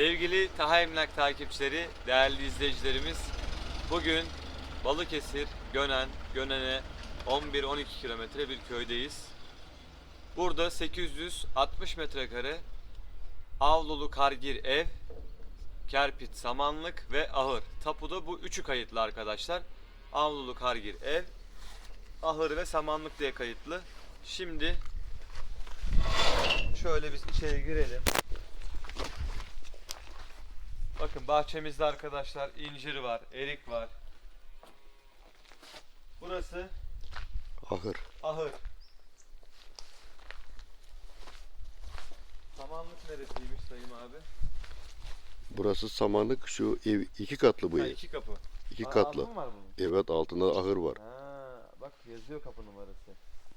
Sevgili Taha Emlak takipçileri, değerli izleyicilerimiz, bugün Balıkesir, Gönen, Gönen'e 11-12 kilometre bir köydeyiz. Burada 860 metrekare avlulu kargir ev, kerpit samanlık ve ahır. Tapuda bu üçü kayıtlı arkadaşlar. Avlulu kargir ev, ahır ve samanlık diye kayıtlı. Şimdi şöyle biz içeri girelim. Bakın bahçemizde arkadaşlar incir var, erik var. Burası Ahır. ahır. Samanlık neresiymiş sayım abi? Burası samanlık şu ev iki katlı bu Ha, ev. iki kapı. İki Aa, katlı. altı mı var bunun? Evet altında ahır var. Ha, bak yazıyor kapı numarası.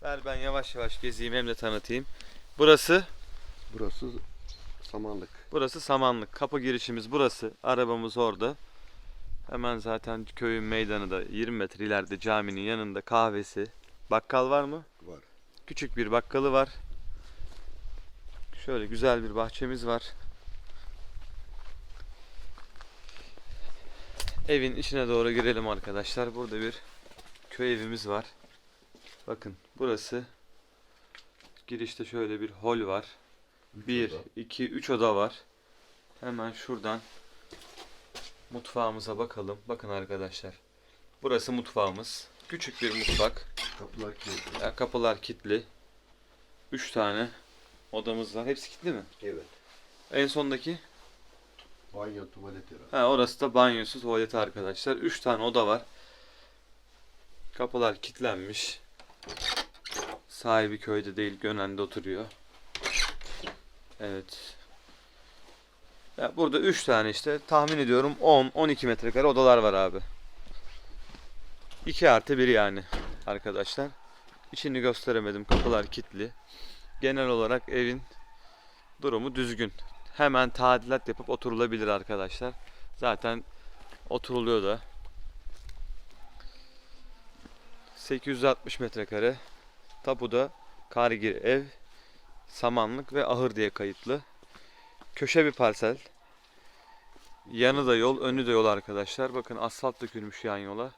Ver ben yavaş yavaş gezeyim hem de tanıtayım. Burası Burası samanlık. Burası Samanlık. Kapı girişimiz burası. Arabamız orada. Hemen zaten köyün meydanı da 20 metre ileride caminin yanında kahvesi. Bakkal var mı? Var. Küçük bir bakkalı var. Şöyle güzel bir bahçemiz var. Evin içine doğru girelim arkadaşlar. Burada bir köy evimiz var. Bakın burası girişte şöyle bir hol var. 1, oda. 2, 3 oda var. Hemen şuradan mutfağımıza bakalım. Bakın arkadaşlar. Burası mutfağımız. Küçük bir mutfak. Kapılar kilitli. Ya, kapılar kilitli. 3 tane odamız var. Hepsi kilitli mi? Evet. En sondaki? Banyo, tuvalet herhalde. Ha orası da banyosu, tuvaleti arkadaşlar. 3 tane oda var. Kapılar kilitlenmiş. Sahibi köyde değil, Gönen'de oturuyor. Evet. Ya burada 3 tane işte tahmin ediyorum 10-12 metrekare odalar var abi. 2 artı 1 yani arkadaşlar. İçini gösteremedim. Kapılar kilitli. Genel olarak evin durumu düzgün. Hemen tadilat yapıp oturulabilir arkadaşlar. Zaten oturuluyor da. 860 metrekare. Tapuda kargir ev, samanlık ve ahır diye kayıtlı. Köşe bir parsel. Yanı da yol, önü de yol arkadaşlar. Bakın asfalt dökülmüş yan yola.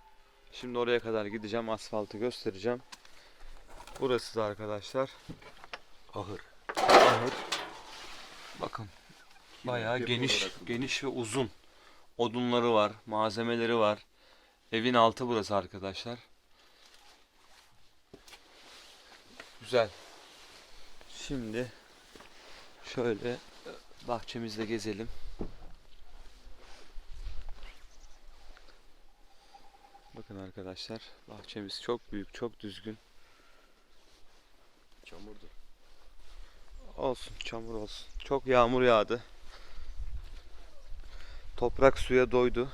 Şimdi oraya kadar gideceğim. Asfaltı göstereceğim. Burası da arkadaşlar Ahır. ahır. Bakın bayağı geniş, geniş ve uzun. Odunları var, malzemeleri var. Evin altı burası arkadaşlar. Güzel. Şimdi şöyle bahçemizde gezelim. Bakın arkadaşlar, bahçemiz çok büyük, çok düzgün. Çamurdur. Olsun, çamur olsun. Çok yağmur yağdı. Toprak suya doydu.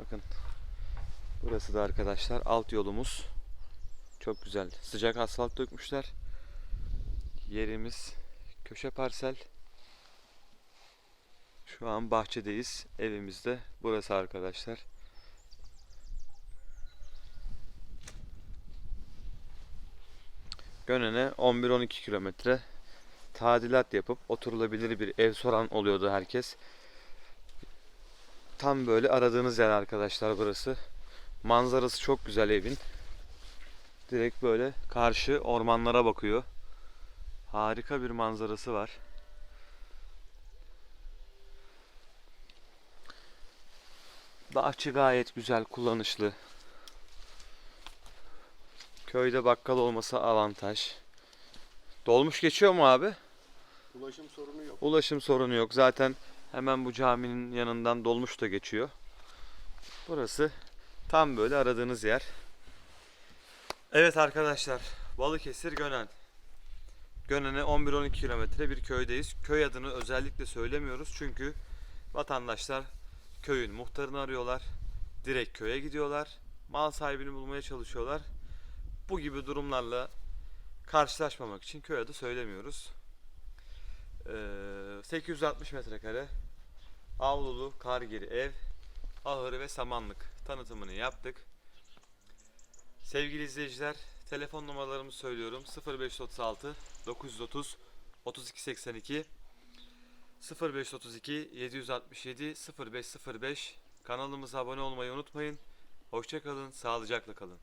Bakın. Burası da arkadaşlar alt yolumuz. Çok güzel. Sıcak asfalt dökmüşler. Yerimiz köşe parsel. Şu an bahçedeyiz. Evimizde. Burası arkadaşlar. Gönen'e 11-12 kilometre tadilat yapıp oturulabilir bir ev soran oluyordu herkes. Tam böyle aradığınız yer arkadaşlar burası. Manzarası çok güzel evin. Direkt böyle karşı ormanlara bakıyor. Harika bir manzarası var. Bahçe gayet güzel, kullanışlı. Köyde bakkal olması avantaj. Dolmuş geçiyor mu abi? Ulaşım sorunu yok. Ulaşım sorunu yok. Zaten hemen bu caminin yanından dolmuş da geçiyor. Burası tam böyle aradığınız yer. Evet arkadaşlar, Balıkesir Gönen. Gönen'e 11-12 kilometre bir köydeyiz. Köy adını özellikle söylemiyoruz çünkü vatandaşlar köyün muhtarını arıyorlar. Direkt köye gidiyorlar. Mal sahibini bulmaya çalışıyorlar. Bu gibi durumlarla karşılaşmamak için köy adı söylemiyoruz. Ee, 860 metrekare avlulu kargiri ev, ahırı ve samanlık tanıtımını yaptık. Sevgili izleyiciler, telefon numaralarımı söylüyorum. 0536 930 3282 0532 767 0505 kanalımıza abone olmayı unutmayın. Hoşçakalın, sağlıcakla kalın.